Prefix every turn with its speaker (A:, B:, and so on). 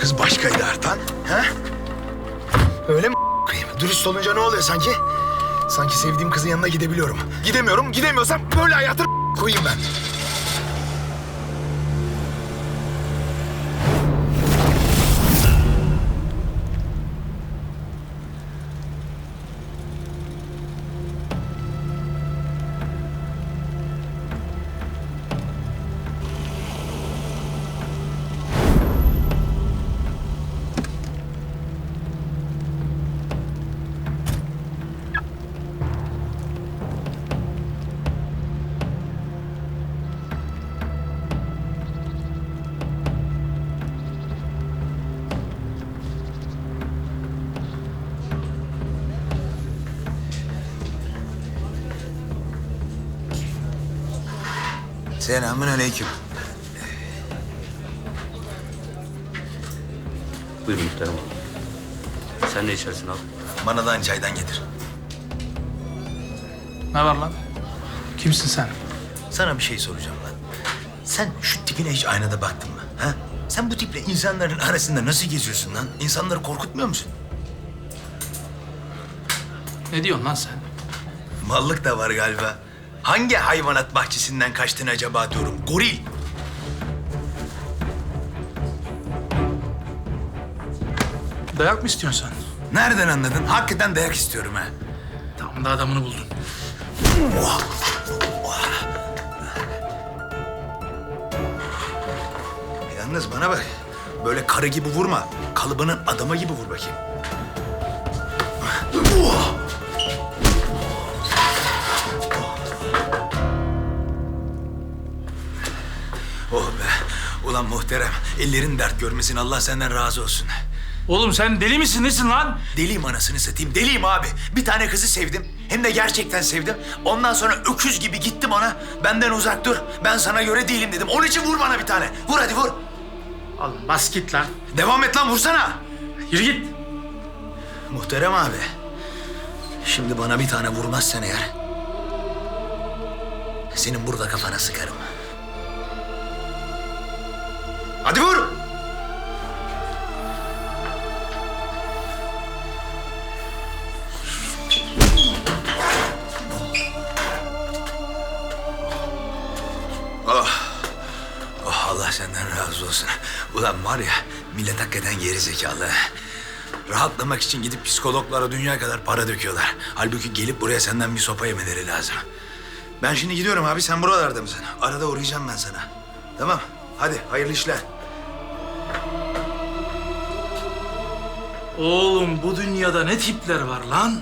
A: Mert lan? He? Öyle mi koyayım? Dürüst olunca ne oluyor sanki? Sanki sevdiğim kızın yanına gidebiliyorum. Gidemiyorum, gidemiyorsam böyle hayatı koyayım ben.
B: Selamun aleyküm.
C: Buyurun muhterem abi. Sen de içersin abi.
B: Bana da çaydan getir.
D: Ne var lan? Kimsin sen?
B: Sana bir şey soracağım lan. Sen şu tipine hiç aynada baktın mı? Ha? Sen bu tiple insanların arasında nasıl geziyorsun lan? İnsanları korkutmuyor musun?
D: Ne diyorsun lan sen?
B: Mallık da var galiba. Hangi hayvanat bahçesinden kaçtın acaba diyorum. Goril.
D: Dayak mı istiyorsun sen?
B: Nereden anladın? Hakikaten dayak istiyorum ha.
D: Tam da adamını buldun.
B: Yalnız bana bak. Böyle karı gibi vurma. Kalıbının adamı gibi vur bakayım. Ulan muhterem. Ellerin dert görmesin. Allah senden razı olsun.
D: Oğlum sen deli misin nesin lan?
B: Deliyim anasını satayım. Deliyim abi. Bir tane kızı sevdim. Hem de gerçekten sevdim. Ondan sonra öküz gibi gittim ona. Benden uzak dur. Ben sana göre değilim dedim. Onun için vur bana bir tane. Vur hadi vur.
D: Oğlum bas git lan.
B: Devam et lan vursana.
D: Yürü git.
B: Muhterem abi. Şimdi bana bir tane vurmazsan eğer... ...senin burada kafana sıkarım. Oh. Oh Allah senden razı olsun. Ulan var ya millet hakikaten geri zekalı. Rahatlamak için gidip psikologlara dünya kadar para döküyorlar. Halbuki gelip buraya senden bir sopa yemeleri lazım. Ben şimdi gidiyorum abi sen buralarda mısın? Arada uğrayacağım ben sana. Tamam hadi hayırlı işler.
D: Oğlum bu dünyada ne tipler var lan?